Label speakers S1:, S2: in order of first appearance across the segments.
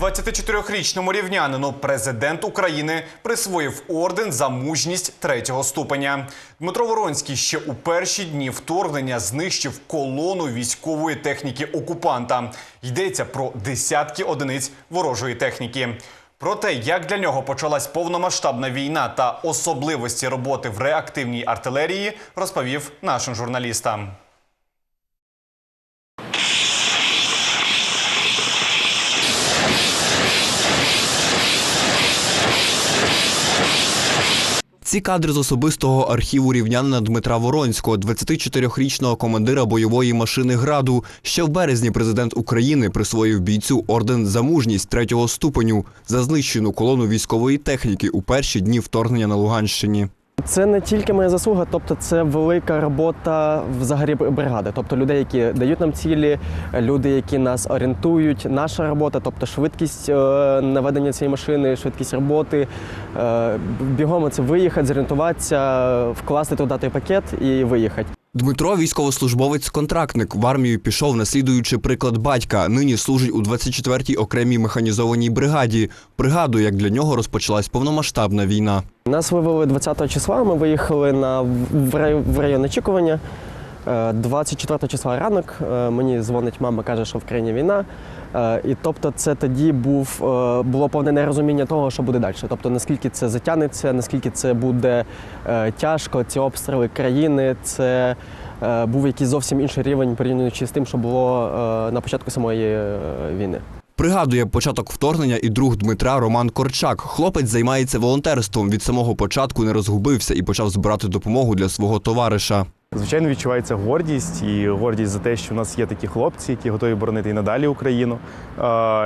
S1: 24-річному рівнянину президент України присвоїв орден за мужність третього ступеня. Дмитро Воронський ще у перші дні вторгнення знищив колону військової техніки окупанта. Йдеться про десятки одиниць ворожої техніки. Про те, як для нього почалась повномасштабна війна та особливості роботи в реактивній артилерії, розповів нашим журналістам.
S2: Ці кадри з особистого архіву рівнянина Дмитра Воронського, 24-річного командира бойової машини граду. Ще в березні президент України присвоїв бійцю орден за мужність третього ступеню за знищену колону військової техніки у перші дні вторгнення на Луганщині.
S3: Це не тільки моя заслуга, тобто це велика робота взагалі бригади. Тобто людей, які дають нам цілі, люди, які нас орієнтують. Наша робота, тобто швидкість е, наведення цієї машини, швидкість роботи. е, Бігом це виїхати, зорієнтуватися, вкласти туди той пакет і виїхати.
S2: Дмитро військовослужбовець-контрактник в армію пішов, наслідуючи приклад батька. Нині служить у 24-й окремій механізованій бригаді. Бригаду, як для нього, розпочалась повномасштабна війна.
S3: Нас вивели 20 числа. Ми виїхали на в район очікування. Е, 24 числа ранок. е, Мені дзвонить мама, каже, що в країні війна. Е, І тобто, це тоді був е, було повне нерозуміння того, що буде далі. Тобто, наскільки це затягнеться, наскільки це буде е, тяжко, ці обстріли країни, це е, був якийсь зовсім інший рівень порівнюючи з тим, що було е, на початку самої е, війни.
S2: Пригадує початок вторгнення і друг Дмитра Роман Корчак. Хлопець займається волонтерством. Від самого початку не розгубився і почав збирати допомогу для свого товариша.
S4: Звичайно, відчувається гордість і гордість за те, що в нас є такі хлопці, які готові боронити і надалі Україну,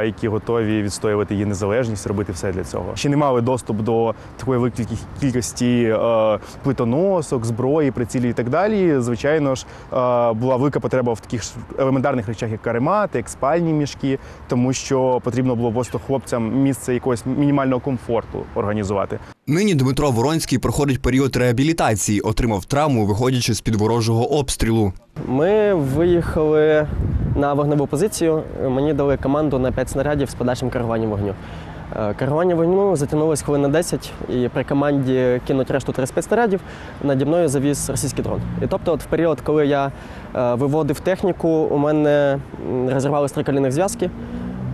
S4: які готові відстоювати її незалежність, робити все для цього. Ще не мали доступ до такої великої кількості е, плитоносок, зброї, прицілів і так далі. Звичайно ж, е, була велика потреба в таких елементарних речах, як каремати, як спальні мішки, тому що потрібно було просто хлопцям місце якогось мінімального комфорту організувати.
S2: Нині Дмитро Воронський проходить період реабілітації, отримав травму, виходячи з під ворожого обстрілу.
S3: Ми виїхали на вогневу позицію. Мені дали команду на 5 снарядів з подальшим керуванням вогню. Е, Керування вогню затягнулось хвилин на 10, і при команді кинуть решту 35 снарядів наді мною завіз російський дрон. І тобто, от в період, коли я е, виводив техніку, у мене м, розірвались три зв'язки.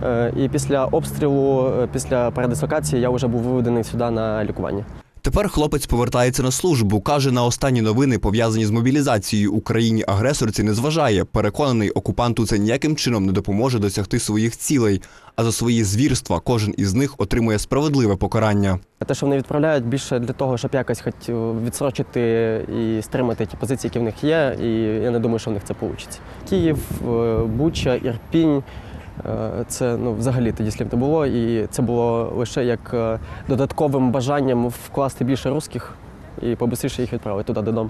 S3: Е, І після обстрілу, е, після передислокації, я вже був виведений сюди на лікування.
S2: Тепер хлопець повертається на службу. каже, на останні новини пов'язані з мобілізацією Україні агресорці не зважає. Переконаний, окупанту це ніяким чином не допоможе досягти своїх цілей. А за свої звірства кожен із них отримує справедливе покарання.
S3: Те, що вони відправляють більше для того, щоб якось хоч е, відсрочити і стримати ті позиції, які в них є, і я не думаю, що в них це вийде. Київ, Буча, Ірпінь. Е, Це ну, взагалі тоді слів не було, і це було лише як е, додатковим бажанням вкласти більше русських і побистріше їх відправити туди додому.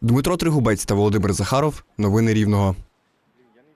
S2: Дмитро Тригубець та Володимир Захаров. Новини Рівного.